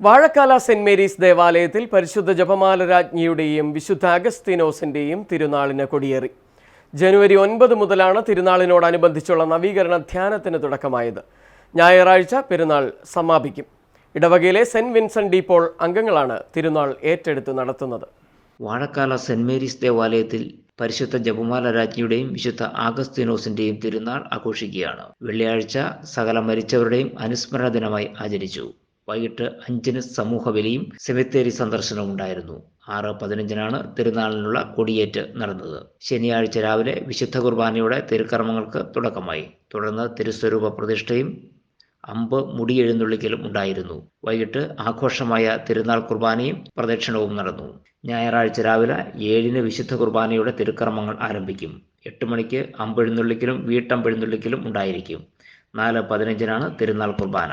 Vazhakkala saint Mary's ദേവാലയത്തിൽ പരിശുദ്ധ ജപമാല രാജ്ഞിയുടെയും വിശുദ്ധ അഗസ്തീനോസിന്റെയും തിരുനാളിന് കൊടിയേറി. ജനുവരി ഒൻപത് മുതലാണ് തിരുനാളിനോടനുബന്ധിച്ചുള്ള നവീകരണ ധ്യാനത്തിന് തുടക്കമായത്. ഞായറാഴ്ച പെരുന്നാൾ സമാപിക്കും. ഇടവകയിലെ സെന്റ് വിൻസെന്റ് ഡി പോൾ അംഗങ്ങളാണ് തിരുനാൾ ഏറ്റെടുത്ത് നടത്തുന്നത്. വാഴക്കാല സെന്റ് മേരീസ് ദേവാലയത്തിൽ പരിശുദ്ധ ജപമാല രാജ്ഞിയുടെയും വിശുദ്ധ ആഗസ്തീനോസിന്റെയും തിരുനാൾ ആഘോഷിക്കുകയാണ്. വെള്ളിയാഴ്ച സകല മരിച്ചവരുടെയും അനുസ്മരണ ദിനമായി ആചരിച്ചു. വൈകിട്ട് അഞ്ചിന് സമൂഹ ബലിയും സെമിത്തേരി സന്ദർശനവും ഉണ്ടായിരുന്നു. ആറ് പതിനഞ്ചിനാണ് തിരുനാളിനുള്ള കൊടിയേറ്റ് നടന്നത്. ശനിയാഴ്ച രാവിലെ വിശുദ്ധ കുർബാനയുടെ തിരുക്കർമ്മങ്ങൾക്ക് തുടക്കമായി. തുടർന്ന് തിരുസ്വരൂപ പ്രതിഷ്ഠയും അമ്പ് മുടിയെഴുന്നള്ളിക്കലും ഉണ്ടായിരുന്നു. വൈകിട്ട് ആഘോഷമായ തിരുനാൾ കുർബാനയും പ്രദക്ഷിണവും നടന്നു. ഞായറാഴ്ച രാവിലെ ഏഴിന് വിശുദ്ധ കുർബാനയുടെ തിരുക്കർമ്മങ്ങൾ ആരംഭിക്കും. എട്ട് മണിക്ക് അമ്പെഴുന്നള്ളിക്കലും വീട്ടമ്പെഴുന്നള്ളിക്കലും ഉണ്ടായിരിക്കും. നാല് പതിനഞ്ചിനാണ് തിരുനാൾ കുർബാന.